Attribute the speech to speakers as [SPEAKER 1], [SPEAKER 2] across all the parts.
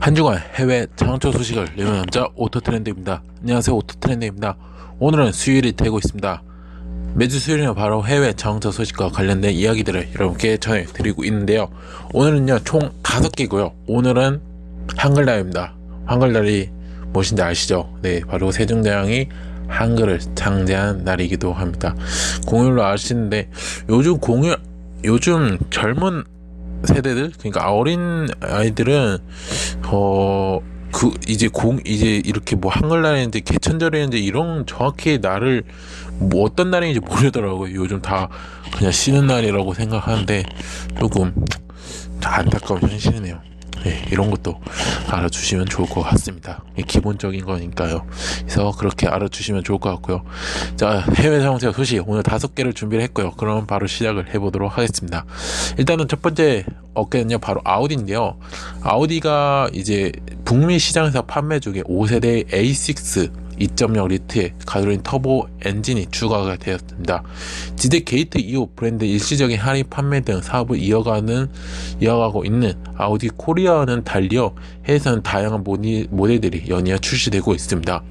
[SPEAKER 1] 한 주간 해외 장초 소식을 내는 남자 오토트렌드입니다. 안녕하세요 오토트렌드입니다. 오늘은 수요일이 되고 있습니다. 매주 수요일은 바로 해외 자동차 소식과 관련된 이야기들을 여러분께 전해드리고 있는데요. 오늘은요 총 5개고요. 오늘은 한글날입니다. 한글날이 무엇인지 아시죠? 네 바로 세종대왕이 한글을 창제한 날이기도 합니다. 공휴일로 아시는데 요즘 공휴 요즘 젊은 세대들 그러니까 어린 아이들은 어 그 이제 공 이제 이렇게 뭐 한글날인지 개천절인지 이런 정확히 날을 뭐 어떤 날인지 모르더라고요. 요즘 다 그냥 쉬는 날이라고 생각하는데 조금 안타까운 현실이네요. 네, 이런 것도 알아주시면 좋을 것 같습니다. 기본적인 거니까요. 그래서 그렇게 알아주시면 좋을 것 같고요. 자, 해외 자동차 소식 오늘 다섯 개를 준비를 했고요. 그럼 바로 시작을 해보도록 하겠습니다. 일단은 첫 번째 어깨는요, 바로 아우디인데요. 아우디가 이제 북미 시장에서 판매 중에 5세대 A6 2.0 리트의 가솔린 터보 엔진이 추가가 되었습니다. 지대 게이트 이후 브랜드 일시적인 할인 판매 등 사업을 이어가는 이어가고 있는 아우디 코리아와는 달리어 해외에서는 다양한 모니, 모델들이 연이어 출시되고 있습니다.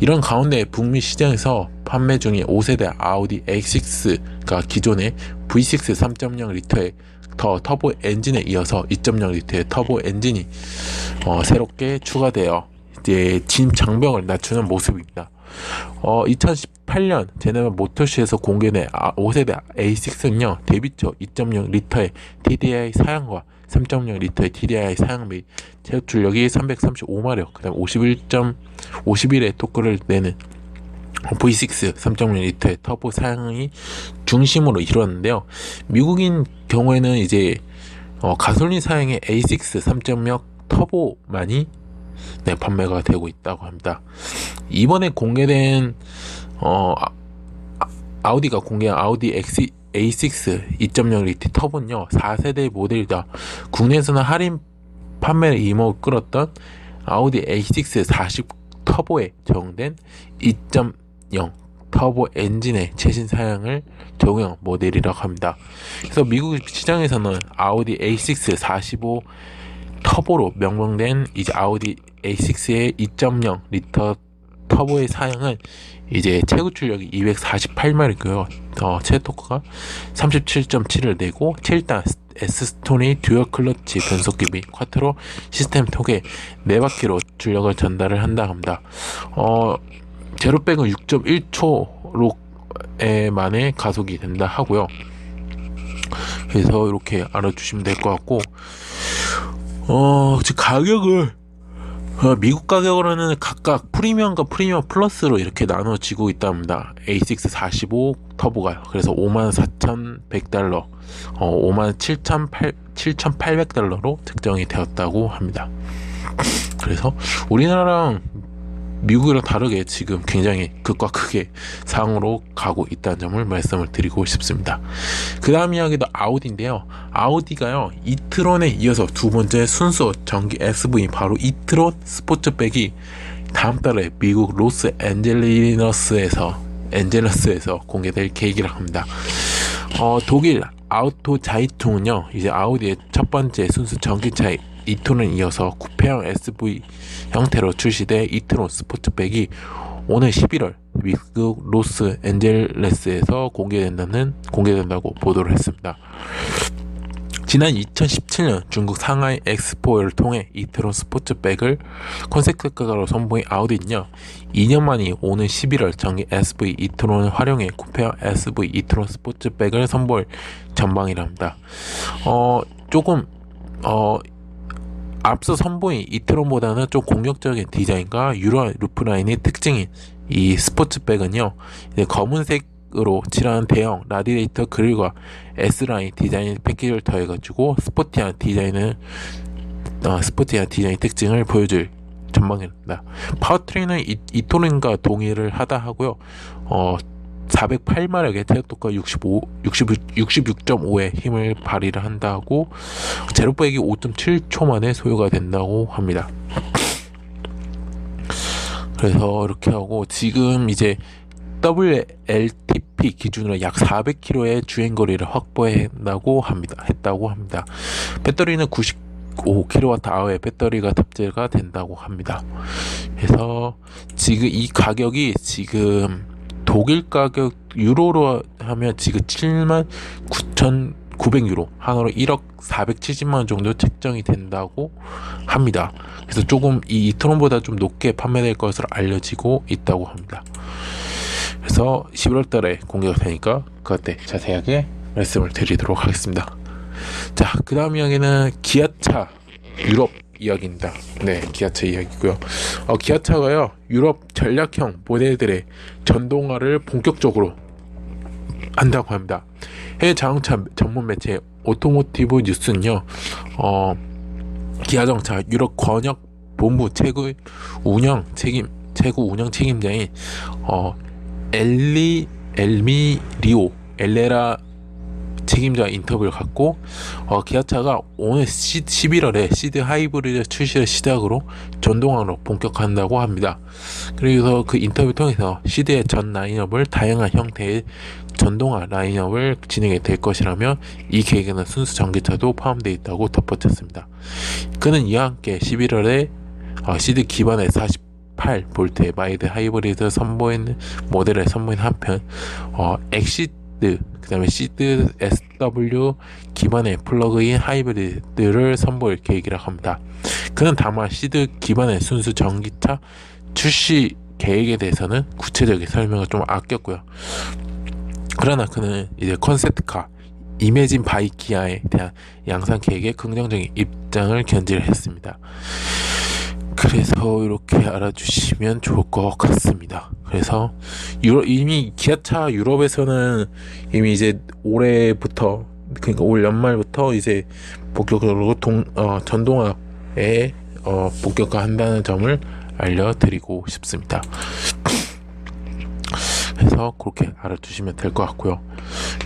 [SPEAKER 1] 이런 가운데 북미 시장에서 판매 중인 5세대 아우디 A6가 기존의 V6 3.0 리터의 더 터보 엔진에 이어서 2.0 리터의 터보 엔진이 어, 새롭게 추가되어 이제 진 장벽을 낮추는 모습입니다. 어, 2018년 제네바 모터시에서 공개된 5세대 A6는요, 데뷔처 2.0 리터의 TDI 사양과 3.0 리터의 TDI 사양 및 제력 출력이 335마력, 그 다음 51.51의 토크를 내는 V6 3.0 리터의 터보 사양이 중심으로 이루었는데요. 미국인 경우에는 이제 어, 가솔린 사양의 A6 3.0 터보만이 네, 판매가 되고 있다고 합니다. 이번에 공개된 어, 아, 우디가 공개한 아우디 X, A6 2.0 리트 터보는요 4세대 모델이다. 국내에서는 할인 판매를 이목을 끌었던 아우디 A6 40 터보에 적용된 2.0 터보 엔진의 최신 사양을 적용 모델이라고 합니다. 그래서 미국 시장에서는 아우디 A6 45 터보로 명명된 이제 아우디 A6의 2.0 리터 터보의 사양은 이제 최고 출력이 248마리고요. 어, 최대 토크가 37.7을 내고 7단 S 스톤이 듀얼 클러치 변속기 및 쿼트로 시스템 톡에 4바퀴로 출력을 전달을 한다 합니다. 어, 제로백은 6.1초로 만에 가속이 된다 하고요. 그래서 이렇게 알아주시면 될 것 같고 어, 가격을 어, 미국 가격으로는 각각 프리미엄과 프리미엄 플러스로 이렇게 나눠지고 있답니다. A6 45 터보가요. 그래서 54,100달러, 어, 57,800달러로 측정이 되었다고 합니다. 그래서 우리나라랑 미국이랑 다르게 지금 굉장히 극과 극의 상으로 가고 있다는 점을 말씀을 드리고 싶습니다. 그 다음 이야기도 아우디인데요. 아우디가요, 이트론에 이어서 두 번째 순수 전기 SV 바로 이트론 스포츠백이 다음 달에 미국 로스 앤젤리너스에서 엔젤러스에서 공개될 계획이라고 합니다. 어, 독일 아우토 자이퉁은요, 이제 아우디의 첫 번째 순수 전기차의 이트론 이어서 쿠페형 SV 형태로 출시된 이트론 스포츠백이 오늘 11월 미국 로스 앤젤레스에서 공개된다는 공개된다고 보도를 했습니다. 지난 2017년 중국 상하이 엑스포를 통해 이트론 스포츠백을 컨셉가로 선보인 아우디는요 2년 만이 오는 11월 정기 SV 이트론을 활용해 쿠페어 SV 이트론 스포츠백을 선보일 전방이랍니다. 어 조금 어 앞서 선보인 이트론보다는 좀 공격적인 디자인과 유로한 루프라인의 특징인 이 스포츠백은요 검은색으로 칠한 대형 라디에이터 그릴과 S라인 디자인 패키지를 더해가지고 스포티한 디자인을 어, 스포티한 디자인 특징을 보여줄 전망입니다. 파워트레인은 이, 이토론과 동의를 하다 하고요. 어, 408마력의 태엽도가 65, 66.5의 힘을 발휘를 한다고 제로백이 5.7초 만에 소요가 된다고 합니다. 그래서 이렇게 하고 지금 이제 WLTP 기준으로 약 400km의 주행 거리를 확보한다고 합니다. 했다고 합니다. 배터리는 90 65kWh의 배터리가 탑재가 된다고 합니다. 그래서 지금 이 가격이 지금 독일 가격 유로로 하면 지금 7만 9,900유로 한화로 1억 470만 원 정도 책정이 된다고 합니다. 그래서 조금 이 이트론보다 좀 높게 판매될 것으로 알려지고 있다고 합니다. 그래서 11월 달에 공개가 되니까 그때 자세하게 말씀을 드리도록 하겠습니다. 자, 그 다음 이야기는 기아차 유럽 이야기입니다. 네, 기아차 이야기고요. 어, 기아차가요 유럽 전략형 모델들의 전동화를 본격적으로 한다고 합니다. 해외 자동차 전문 매체 오토모티브 뉴스는요, 어, 기아정차 유럽 권역 본부 최고 운영 책임 최고 운영 책임자인 어, 엘리 엘미리오 엘레라 책임자 인터뷰를 갖고 어, 기아차가 오늘 시, 11월에 시드 하이브리드 출시를 시작으로 전동화로 본격한다고 합니다. 그래서 그 인터뷰 통해서 시드의 전 라인업을 다양한 형태의 전동화 라인업을 진행이 될 것이라며 이 계획에는 순수 전기차도 포함되어 있다고 덧붙였습니다. 그는 이와 함께 11월에 어, 시드 기반의 48볼트의 마이드 하이브리드 선보이는 모델을 선보인 한편 어, 엑 시드 그 다음에 시드 SW 기반의 플러그인 하이브리드를 선보일 계획이라고 합니다. 그는 다만 시드 기반의 순수 전기차 출시 계획에 대해서는 구체적인 설명을 좀 아꼈고요. 그러나 그는 이제 컨셉트카 이매진 바이 기아에 대한 양산 계획에 긍정적인 입장을 견지를 했습니다. 그래서 이렇게 알아주시면 좋을 것 같습니다. 그래서 유럽, 이미 기아차 유럽에서는 이미 이제 올해부터 그러니까 올 연말부터 이제 본격적으로 동, 어, 전동화에 어, 본격화한다는 점을 알려드리고 싶습니다. 그래서 그렇게 알아두시면 될 것 같고요.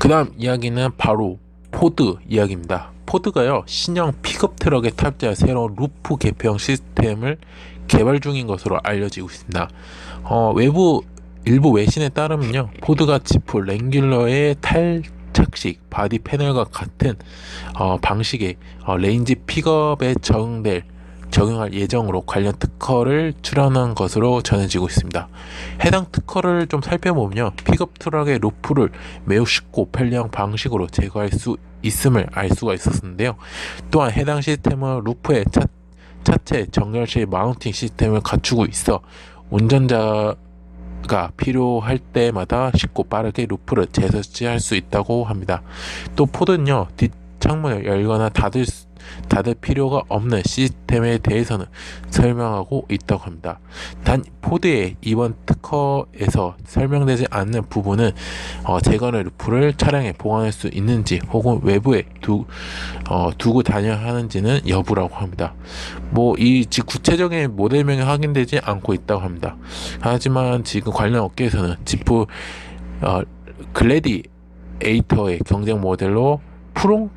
[SPEAKER 1] 그 다음 이야기는 바로 포드 이야기입니다. 포드가요 신형 픽업 트럭에 탑재한 새로운 루프 개폐형 시스템을 개발 중인 것으로 알려지고 있습니다. 어, 외부 일부 외신에 따르면요 포드가 지프 랭귤러의 탈착식 바디 패널과 같은 어, 방식의 어, 레인지 픽업에 적용될 적용할 예정으로 관련 특허를 출원한 것으로 전해지고 있습니다. 해당 특허를 좀 살펴보면요. 픽업 트럭의 루프를 매우 쉽고 편리한 방식으로 제거할 수 있음을 알 수가 있었는데요. 또한 해당 시스템은 루프의 차, 차체 정렬식 마운팅 시스템을 갖추고 있어 운전자가 필요할 때마다 쉽고 빠르게 루프를 재설치할 수 있다고 합니다. 또 포드는요. 뒷 창문을 열거나 닫을 수 닫을 필요가 없는 시스템에 대해서는 설명하고 있다고 합니다. 단 포드의 이번 특허에서 설명되지 않는 부분은 어, 재건의 루프를 차량에 보관할 수 있는지 혹은 외부에 두, 어, 두고 다녀야 하는지는 여부라고 합니다. 뭐 이 구체적인 모델명이 확인되지 않고 있다고 합니다. 하지만 지금 관련 업계에서는 지프 어, 글래디 에이터의 경쟁 모델로 프롱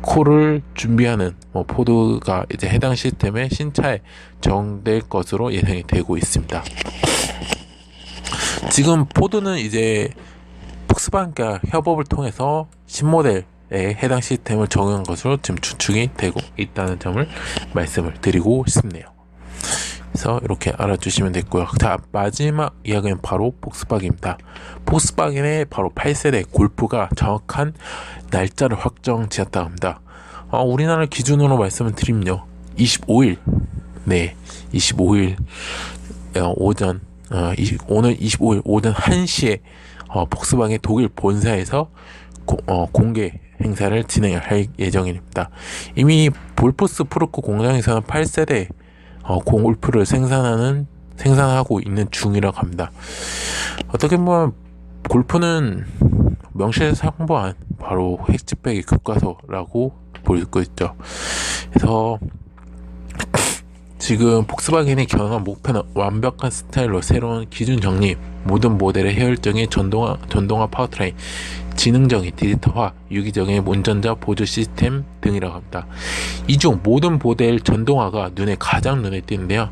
[SPEAKER 1] 코를 준비하는 뭐 포드가 이제 해당 시스템의 신차에 적용될 것으로 예상이 되고 있습니다. 지금 포드는 이제 폭스바겐과 협업을 통해서 신모델에 해당 시스템을 적용한 것으로 지금 추측이 되고 있다는 점을 말씀을 드리고 싶네요. 그래서 이렇게 알아주시면 됐고요. 자 마지막 이야기는 바로 폭스바겐입니다. 폭스바겐의 바로 8세대 골프가 정확한 날짜를 확정 지었다고 합니다. 어, 우리나라 기준으로 말씀을 드리면요. 25일, 네, 25일 어, 오전, 어, 20, 오늘 25일 오전 1시에 어, 폭스바겐 독일 본사에서 고, 어, 공개 행사를 진행할 예정입니다. 이미 볼포스 프로코 공장에서는 8세대 어, 골프를 생산하는 생산하고 있는 중이라고 합니다. 어떻게 보면 골프는 명실상부한 바로 획지백의 교과서라고 볼 수 있죠. 그래서 지금 폭스바겐이 경영한 목표는 완벽한 스타일로 새로운 기준 정립, 모든 모델의 효율적인 전동화, 전동화 파워트레인, 지능적인 디지털화, 유기적인 운전자 보조 시스템 등이라고 합니다. 이 중 모든 모델 전동화가 눈에 가장 눈에 띄는데요.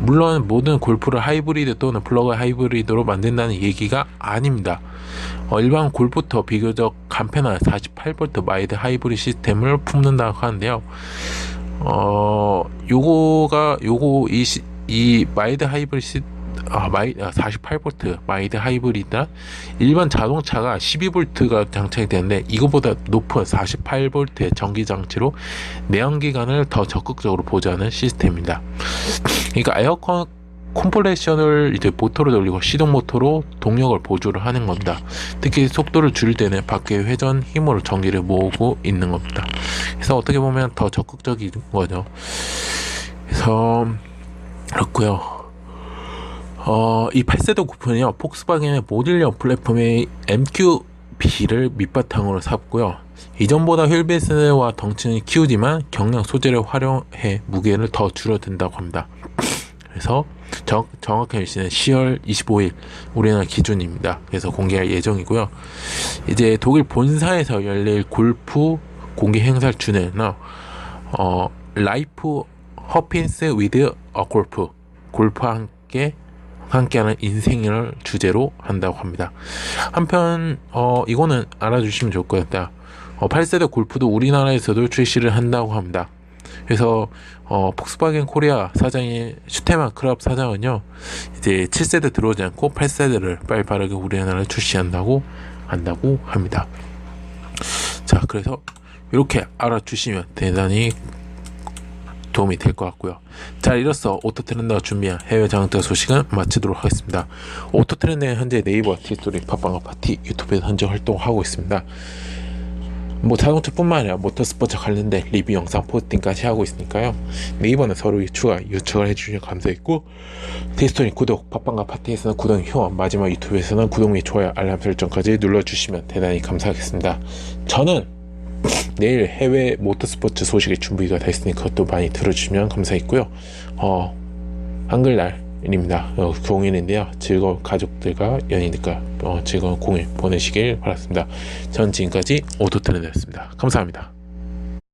[SPEAKER 1] 물론 모든 골프를 하이브리드 또는 플러그 하이브리드로 만든다는 얘기가 아닙니다. 어, 일반 골프터 비교적 간편한 48V 마이드 하이브리드 시스템을 품는다고 하는데요. 어 요거가 요거 이, 시, 이 마이드 하이브리드 아, 마이, 아, 48V 마이드 하이브리드나 일반 자동차가 12V가 장착이 되는데 이거보다 높은 48V의 전기 장치로 내연기관을 더 적극적으로 보조하는 시스템입니다. 그러니까 에어컨 컴프레셔를 이제 모터로 돌리고 시동 모터로 동력을 보조를 하는 겁니다. 특히 속도를 줄일 때는 밖의 회전 힘으로 전기를 모으고 있는 겁니다. 그래서 어떻게 보면 더 적극적인 거죠. 그래서 그렇고요. 어, 이 8세대 쿠폰이요. 폭스바겐의 모듈형 플랫폼의 MQB를 밑바탕으로 삼고요. 이전보다 휠베이스와 덩치는 키우지만 경량 소재를 활용해 무게를 더 줄어든다고 합니다. 그래서 정, 정확한 일시는 10월 25일 우리나라 기준입니다. 그래서 공개할 예정이고요. 이제 독일 본사에서 열릴 골프 공개 행사를 주는 어, 라이프 허핀스 위드 어 골프 골프와 함께 함께하는 인생을 주제로 한다고 합니다. 한편 어 이거는 알아주시면 좋을 것 같다. 어, 8세대 골프도 우리나라에서도 출시를 한다고 합니다. 그래서 어, 폭스바겐 코리아 사장인 슈테만 크랍 사장은요 이제 7세대 들어오지 않고 8세대를 빨리 빠르게 우리나라에 출시한다고 한다고 합니다. 자 그래서 이렇게 알아주시면 대단히 도움이 될 것 같고요. 자 이로써 오토트렌드가 준비한 해외 장학대 소식은 마치도록 하겠습니다. 오토트렌드는 현재 네이버, 티스토리, 팟빵 파티, 유튜브에서 현재 활동하고 있습니다. 뭐 자동차뿐만 아니라 모터스포츠 관련된 리뷰 영상 포스팅까지 하고 있으니까요. 네이버는 서로 추가 요청을 해주시면 감사했고 티스토리 구독, 팟빵과 파티에서는 구독 효원, 마지막 유튜브에서는 구독 및 좋아요, 알람 설정까지 눌러주시면 대단히 감사하겠습니다. 저는 내일 해외 모터스포츠 소식이 준비가 다 있으니 그것도 많이 들어주시면 감사했고요. 어, 한글날 입니다. 어, 공연인데요. 즐거운 가족들과 연인들과 어, 즐거운 공연 보내시길 바랐습니다. 전 지금까지 오토트렌드였습니다. 감사합니다.